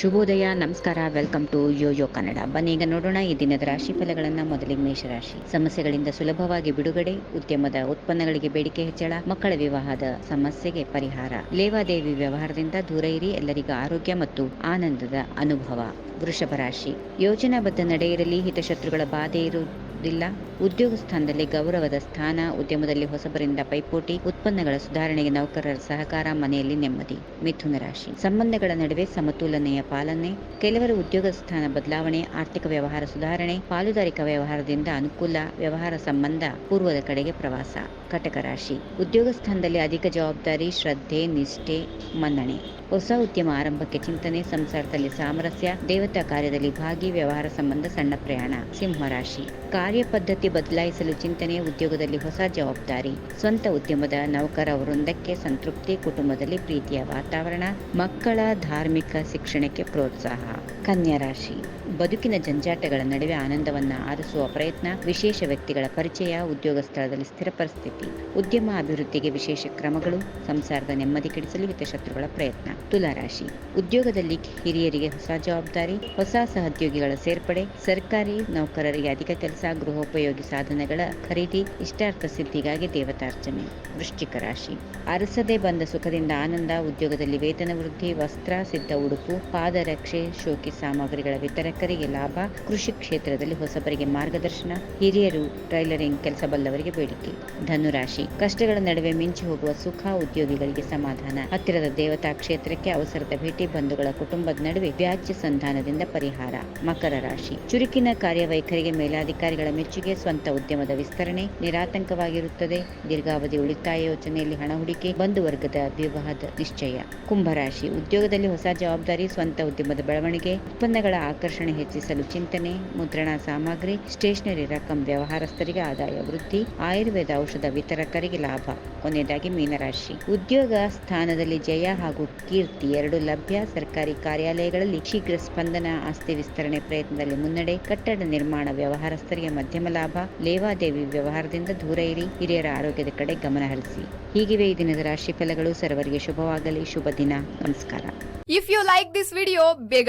ಶುಭೋದಯ, ನಮಸ್ಕಾರ, welcome to Yoyo Kannada. ಬನ್ನಿ, ಈಗ ನೋಡೋಣ ಈ ದಿನದ ರಾಶಿ ಫಲಗಳನ್ನು ಮೊದಲಿಗೆ ಮೇಷರಾಶಿ. ಸಮಸ್ಯೆಗಳಿಂದ ಸುಲಭವಾಗಿ ಬಿಡುಗಡೆ, ಉದ್ಯಮದ ಉತ್ಪನ್ನಗಳಿಗೆ ಬೇಡಿಕೆ ಹೆಚ್ಚಳ, ಮಕ್ಕಳ ವಿವಾಹದ ಸಮಸ್ಯೆಗೆ ಪರಿಹಾರ. ಲೇವಾದೇವಿ ವ್ಯವಹಾರದಿಂದ ದೂರ ಇರಿ, ಎಲ್ಲರಿಗೂ ಆರೋಗ್ಯ ಮತ್ತು ಆನಂದದ ಅನುಭವ. ವೃಷಭ ರಾಶಿ ಯೋಜನಾಬದ್ಧ ನಡೆಯಿರಲಿ, ಹಿತಶತ್ರುಗಳ ಬಾಧೆ ಇರುವುದಿಲ್ಲ ಉದ್ಯೋಗ ಸ್ಥಾನದಲ್ಲಿ ಗೌರವದ ಸ್ಥಾನ, ಉದ್ಯಮದಲ್ಲಿ ಹೊಸಬರಿಂದ ಪೈಪೋಟಿ, ಉತ್ಪನ್ನಗಳ ಸುಧಾರಣೆಗೆ ನೌಕರರ ಸಹಕಾರ, ಮನೆಯಲ್ಲಿ ನೆಮ್ಮದಿ, ಮಿಥುನ ರಾಶಿ. ಸಂಬಂಧಗಳ ನಡುವೆ ಸಮತೋಲನೆಯ ಪಾಲನೆ, ಕೆಲವರು ಉದ್ಯೋಗ ಸ್ಥಾನ ಬದಲಾವಣೆ, ಆರ್ಥಿಕ ವ್ಯವಹಾರ ಸುಧಾರಣೆ, ಪಾಲುದಾರಿಕಾ ವ್ಯವಹಾರದಿಂದ ಅನುಕೂಲ, ವ್ಯವಹಾರ ಸಂಬಂಧ, ಪೂರ್ವದ ಕಡೆಗೆ ಪ್ರವಾಸ. ಕಟಕ ರಾಶಿ. ಉದ್ಯೋಗ ಸ್ಥಾನದಲ್ಲಿ ಅಧಿಕ ಜವಾಬ್ದಾರಿ, ಶ್ರದ್ಧೆ, ನಿಷ್ಠೆ, ಮನ್ನಣೆ. ಹೊಸ ಉದ್ಯಮ ಆರಂಭಕ್ಕೆ ಚಿಂತನೆ, ಸಂಸಾರದಲ್ಲಿ ಸಾಮರಸ್ಯ, ದೇವತಾ ಕಾರ್ಯದಲ್ಲಿ ಭಾಗಿ, ವ್ಯವಹಾರ ಸಂಬಂಧ, ಸಣ್ಣ ಪ್ರಯಾಣ ಸಿಂಹರಾಶಿ ಕಾರ್ಯಪದ್ಧತಿ ಬದಲಾಯಿಸಲು ಚಿಂತನೆ ಉದ್ಯೋಗದಲ್ಲಿ ಹೊಸ ಜವಾಬ್ದಾರಿ. ಸ್ವಂತ ಉದ್ಯಮದ ನೌಕರ ವೃಂದಕ್ಕೆ ಸಂತೃಪ್ತಿ, ಕುಟುಂಬದಲ್ಲಿ ಪ್ರೀತಿಯ ವಾತಾವರಣ, ಮಕ್ಕಳ ಧಾರ್ಮಿಕ ಶಿಕ್ಷಣಕ್ಕೆ ಪ್ರೋತ್ಸಾಹ. ಕನ್ಯಾ ರಾಶಿ. ಬದುಕಿನ ಜಂಜಾಟಗಳ ನಡುವೆ ಆನಂದವನ್ನು ಆರಿಸುವ ಪ್ರಯತ್ನ, ವಿಶೇಷ ವ್ಯಕ್ತಿಗಳ ಪರಿಚಯ, ಉದ್ಯೋಗ ಸ್ಥಳದಲ್ಲಿ ಸ್ಥಿರ ಪರಿಸ್ಥಿತಿ, ಉದ್ಯಮ ಅಭಿವೃದ್ಧಿಗೆ ವಿಶೇಷ ಕ್ರಮಗಳು, ಸಂಸಾರದ ನೆಮ್ಮದಿ ಕೆಡಿಸಲು ಹಿತಶತ್ರುಗಳ ಪ್ರಯತ್ನ. ತುಲಾರಾಶಿ ಉದ್ಯೋಗದಲ್ಲಿ ಹಿರಿಯರಿಗೆ ಹೊಸ ಜವಾಬ್ದಾರಿ, ಹೊಸ ಸಹೋದ್ಯೋಗಿಗಳ ಸೇರ್ಪಡೆ, ಸರ್ಕಾರಿ ನೌಕರರಿಗೆ ಅಧಿಕ ಕೆಲಸ, ಗೃಹೋಪಯೋಗಿ ಸಾಧನಗಳ ಖರೀದಿ, ಇಷ್ಟಾರ್ಥ ಸಿದ್ಧಿಗಾಗಿ ದೇವತಾರ್ಚನೆ. ವೃಶ್ಚಿಕ ರಾಶಿ. ಅರಸದೆ ಬಂದ ಸುಖದಿಂದ ಆನಂದ, ಉದ್ಯೋಗದಲ್ಲಿ ವೇತನ ವೃದ್ಧಿ, ವಸ್ತ್ರ, ಸಿದ್ಧ ಉಡುಪು, ಪಾದರಕ್ಷೆ, ಶೋಕಿ ಸಾಮಗ್ರಿಗಳ ವಿತರಕರಿಗೆ ಲಾಭ, ಕೃಷಿ ಕ್ಷೇತ್ರದಲ್ಲಿ ಹೊಸಬರಿಗೆ ಮಾರ್ಗದರ್ಶನ, ಹಿರಿಯರು ಟೈಲರಿಂಗ್ ಕೆಲಸ ಬಲ್ಲವರಿಗೆ ಬೇಡಿಕೆ. ಧನುರಾಶಿ, ಕಷ್ಟಗಳ ನಡುವೆ ಮಿಂಚಿ ಹೋಗುವ ಸುಖ ಉದ್ಯೋಗಿಗಳಿಗೆ ಸಮಾಧಾನ. ಹತ್ತಿರದ ದೇವತಾ ಕ್ಷೇತ್ರಕ್ಕೆ ಅವಸರದ ಭೇಟಿ, ಬಂಧುಗಳ ಕುಟುಂಬದ ನಡುವೆ ವ್ಯಾಜ್ಯ ಸಂಧಾನದಿಂದ ಪರಿಹಾರ. ಮಕರ ರಾಶಿ, ಚುರುಕಿನ ಕಾರ್ಯವೈಖರಿಗೆ ಮೇಲಾಧಿಕಾರಿಗಳ ಮೆಚ್ಚುಗೆ, ಸ್ವಂತ ಉದ್ಯಮದ ವಿಸ್ತರಣೆ ನಿರಾತಂಕವಾಗಿರುತ್ತದೆ. ದೀರ್ಘಾವಧಿ ಉಳಿತಾಯ ಯೋಜನೆಯಲ್ಲಿ ಹಣ ಹೂಡಿಕೆ, ಬಂಧು ವರ್ಗದ ವಿವಾಹದ ನಿಶ್ಚಯ. ಕುಂಭರಾಶಿ, ಉದ್ಯೋಗದಲ್ಲಿ ಹೊಸ ಜವಾಬ್ದಾರಿ, ಸ್ವಂತ ಉದ್ಯಮದ ಬೆಳವಣಿಗೆ ಉತ್ಪನ್ನಗಳ ಆಕರ್ಷಣೆ ಹೆಚ್ಚಿಸಲು ಚಿಂತನೆ, ಮುದ್ರಣ ಸಾಮಗ್ರಿ, ಸ್ಟೇಷನರಿ ರಕಂ ವ್ಯವಹಾರಸ್ಥರಿಗೆ ಆದಾಯ ವೃದ್ಧಿ, ಆಯುರ್ವೇದ ಔಷಧ ವಿತರಕರಿಗೆ ಲಾಭ. ಕೊನೆಯದಾಗಿ ಮೀನರಾಶಿ. ಉದ್ಯೋಗ ಸ್ಥಾನದಲ್ಲಿ ಜಯ ಹಾಗೂ ಕೀರ್ತಿ ಎರಡು ಲಭ್ಯ. ಸರ್ಕಾರಿ ಕಾರ್ಯಾಲಯಗಳಲ್ಲಿ ಶೀಘ್ರ ಸ್ಪಂದನ, ಆಸ್ತಿ ವಿಸ್ತರಣೆ ಪ್ರಯತ್ನದಲ್ಲಿ ಮುನ್ನಡೆ. ಕಟ್ಟಡ ನಿರ್ಮಾಣ ವ್ಯವಹಾರಸ್ಥರಿಗೆ ಮಧ್ಯಮ ಲಾಭ. ಲೇವಾದೇವಿ ವ್ಯವಹಾರದಿಂದ ದೂರ ಇರಿ. ಹಿರಿಯರ ಆರೋಗ್ಯದ ಕಡೆ ಗಮನ ಹರಿಸಿ. ಹೀಗಿವೆ ಈ ದಿನದ ರಾಶಿ ಫಲಗಳು. ಸರ್ವರಿಗೆ ಶುಭವಾಗಲಿ. ಶುಭ ದಿನ. ನಮಸ್ಕಾರ. If you like this video ಬೇಗ